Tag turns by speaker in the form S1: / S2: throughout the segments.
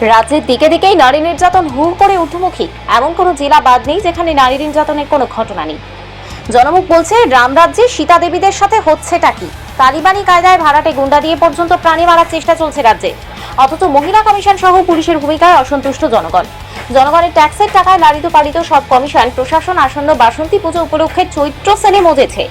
S1: রাজ্যের দিকে দিকেই নারী নির্যাতন হু করে ঊর্ধ্বমুখী। এমন কোনো জেলা বাদ নেই যেখানে নারী নির্যাতনের কোনো ঘটনা নেই। জনমুখ বলছে রামরাজ্যে সীতা দেবীদের সাথে হচ্ছেটা কি? তালিবানি কায়দায় ভাড়াটে গুন্ডা দিয়ে পর্যন্ত প্রাণী মারার চেষ্টা চলছে রাজ্যে। অথচ মহিলা কমিশন সহ পুলিশের ভূমিকায় অসন্তুষ্ট জনগণ। জনগণের ট্যাক্সের টাকায় লালিত পালিত সব কমিশন, প্রশাসন, আসন্ন বাসন্তী পুজো উপলক্ষে চৈত্র সেনে মজেছে।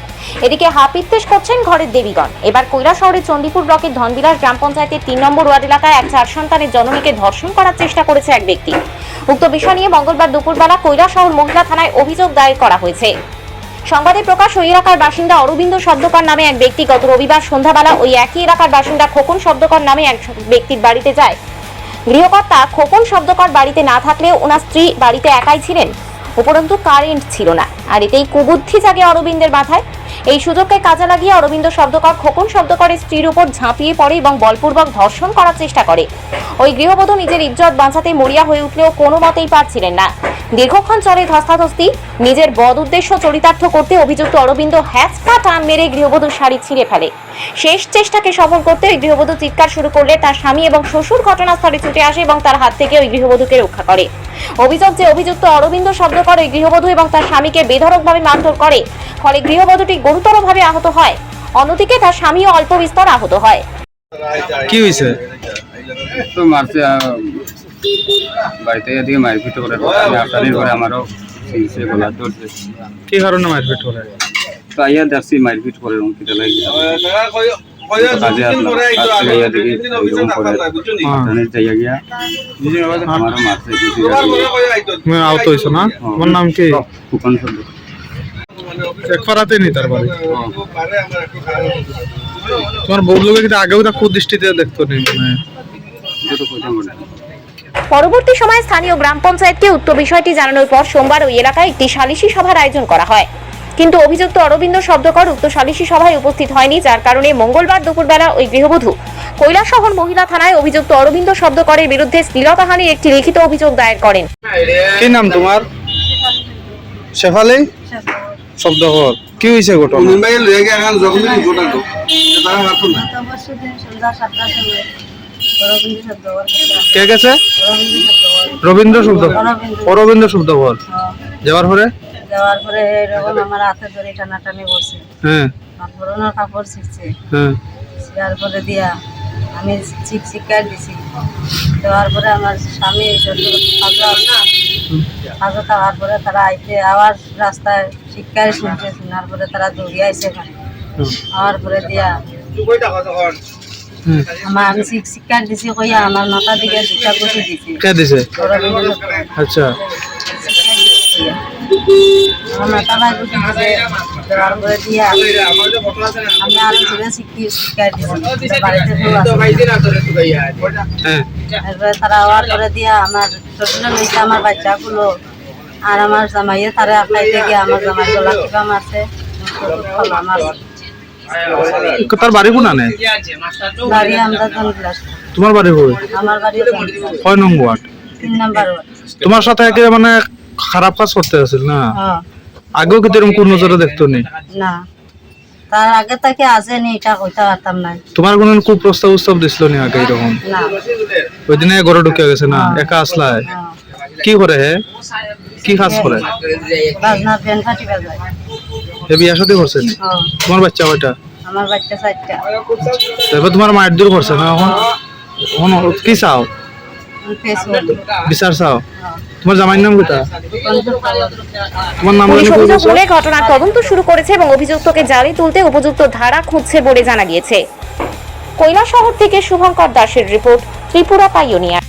S1: এদিকে হাপিত্তেশ করছেন ঘরের দেবীগণ। এবার কৈলা শহরের চণ্ডীপুর ব্লকের ধনবিলাস গ্রাম পঞ্চায়েতের তিন নম্বর ওয়ার্ড এলাকায় এক চার সন্তানের জননীকে ধর্ষণ করার চেষ্টা করেছে এক ব্যক্তি। উক্ত বিষয় নিয়ে মঙ্গলবার দুপুরবেলা কৈলা শহর মহিলা থানায় অভিযোগ দায়ের করা হয়েছে। সংবাদে প্রকাশ, ওই এলাকার বাসিন্দা অরবিন্দ শব্দকর নামে এক ব্যক্তি গত রবিবার সন্ধ্যাবেলা ওই একই এলাকার বাসিন্দা খোকন শব্দকর নামে এক ব্যক্তির বাড়িতে যায়। গৃহকর্তা খোকন শব্দকর বাড়িতে না থাকলেও ওনার স্ত্রী বাড়িতে একাই ছিলেন। উপরন্তু কারেন্ট ছিল না। আর এটাই কুবুদ্ধি জাগে অরবিন্দের মাথায়। এই সুযোগকে কাজে লাগিয়ে অরবিন্দ শব্দকর, খোকন শব্দকরের স্ত্রীর উপর ঝাঁপিয়ে পড়ে এবং বলপূর্বক ধর্ষণ করার চেষ্টা করে। ওই গৃহবধূ নিজের ইজ্জত বাঁচাতে মরিয়া হয়ে উঠলেও কোনো মতেই পারছিলেন না। দীর্ঘক্ষণ চলে ধস্তাধস্তি, নিজের বদ উদ্দেশ্য চরিতার্থ করতে অভিযুক্ত অরবিন্দ হ্যাচকা টান মেরে গৃহবধূর শাড়ি ছিঁড়ে ফেলে। শেষ চেষ্টাকে সফল করতে ওই গৃহবধূ চিৎকার শুরু করলে তার স্বামী এবং শ্বশুর ঘটনাস্থলে ছুটে আসে এবং তার হাত থেকে ওই গৃহবধূকে রক্ষা করে। অভিযোগ যে অভিযুক্ত অরবিন্দ শব্দ করে গৃহবধূ এবং তার স্বামীকে বেধড়কভাবে মারধর করে, ফলে গৃহবধূটি গুরুতরভাবে আহত হয়। অন্যদিকে তার স্বামীও অল্প বিস্তর আহত হয়।
S2: কি হয়েছে?
S3: তো মারছে আহ, বাড়িতে এদিকে মারপিট করে আমি আফটারির করে আমারও সিলসে গলা ধরছে।
S2: কি কারণে মারপিট করে?
S3: তো আইয়া দেখছি মারপিট করে এরকম কিটা লাগি কাজে আসলাম কাজ থেকে আইয়া দেখি এরকম করে। যাইয়া গিয়া আমারও মারছে
S2: আহত হয়েছো না? তোমার নাম কি?
S3: ফুকন শব্দ
S2: একবারাতে নি তার বাড়ি। তোমার বউ কিন্তু আগেও তা কুদৃষ্টিতে দেখতো নি মানে।
S3: না
S1: পরবর্তী সময়ে স্থানীয় গ্রাম পঞ্চায়েতকে উক্ত বিষয়টি জানানোর পর সোমবার ওই এলাকায় একটি সালিশি সভার আয়োজন করা হয়। কিন্তু অভিযুক্ত অরবিন্দ শব্দকর উক্ত সালিশি সভায় উপস্থিত হয়নি যার কারণে মঙ্গলবার দুপুরবেলা ওই গৃহবধূ কৈলাসহর মহিলা থানায় অভিযুক্ত অরবিন্দ শব্দকরের বিরুদ্ধে শ্লীলতাহানির একটি লিখিত অভিযোগ দায়ের করেন।
S2: কি নাম তোমার? শেফালি। শব্দ হল কি হয়েছে ঘটনা?
S4: মুম্বাই লয়ে গিয়ে এখন জখমি হাতো না
S2: কে গেছে? রবীন্দ্র শব্দ।
S5: অরবিন্দ
S2: শব্দ বল যাওয়ার পরে?
S5: যাওয়ার পরে এরকম আমার হাতে ধরে টানাটানি করছে।
S2: হ্যাঁ।
S5: কাপড় ছিঁড়ছে।
S2: হ্যাঁ।
S5: ছিঁড়ার পরে দিয়া আমি চিক চিকার দিছি। দেওয়ার পরে আমার স্বামী কাজে খাওয়ার পরে তারা আইতে আবার রাস্তায় শিক্ষায় শুনছে শোনার পরে তারা দৌড়িয়ে আইসে এখানে। আওয়ার পরে দিয়া আমার আমি শিক দিছি কইয়া আমার মাথা দিকে দুটা কষি দিছি।
S2: কে দিছে?
S5: অরবিন্দ শব্দ।
S2: আচ্ছা।
S5: আমার মাথা দিছে। দেওয়ার পরে দিয়া আমি আরও বাড়িতে এরপরে তারা আওয়ার করে দিয়া আমার শ্বশুরে লইছে আমার বাচ্চাগুলো আর আমার জামাইয়ে তারা আপনাইতে গিয়ে আমার জামাই গলা টিপা মারছে
S2: তার বাড়ি কোনা নেই
S5: বাড়ি আমরা জনবিলাস
S2: তোমার বাড়ি কই
S5: আমার বাড়ি।
S2: কয় ওয়ার্ড
S5: তিন নাম্বার ওয়ার্ড।
S2: তোমার সাথে একে মানে খারাপ কাজ করতে আছিল না
S5: হ্যাঁ
S2: আগেও কিন্তু এরকম কোন নজরে দেখতো নি?
S5: না। তার আগে থেকে আসেনি এটা কইতে পারতাম না।
S2: তোমার কোনো কুপ্রস্তাব উস্তাব দিছিল নি আগে এরকম?
S5: না।
S2: ওই দিনে ঘরে ঢুকে গেছে না একা আসলায়। কি করে হে? কি কাজ করে?
S5: বাজনার প্যান ফাটিবা যায়
S2: হে বিয়া সাথে করছে? নি? তোমার বাচ্চা কয়টা?
S5: আমার বাচ্চা চারটা।
S2: তারপর তোমার মায়ের দূর করছে না এখন কি চাও? বিচার চাও। তোমার জামাইর নাম কোথা তোমার নাম
S1: পুলিশ
S2: জানি কই
S1: অভিযোগ
S2: বলছো?
S1: তুলে ঘটনার তদন্ত শুরু করেছে এবং অভিযুক্তকে জালে তুলতে উপযুক্ত ধারা খুঁজছে বলে জানা গিয়েছে। কৈলাসহর থেকে শুভঙ্কর দাসের রিপোর্ট ত্রিপুরা পাইওনিয়ার।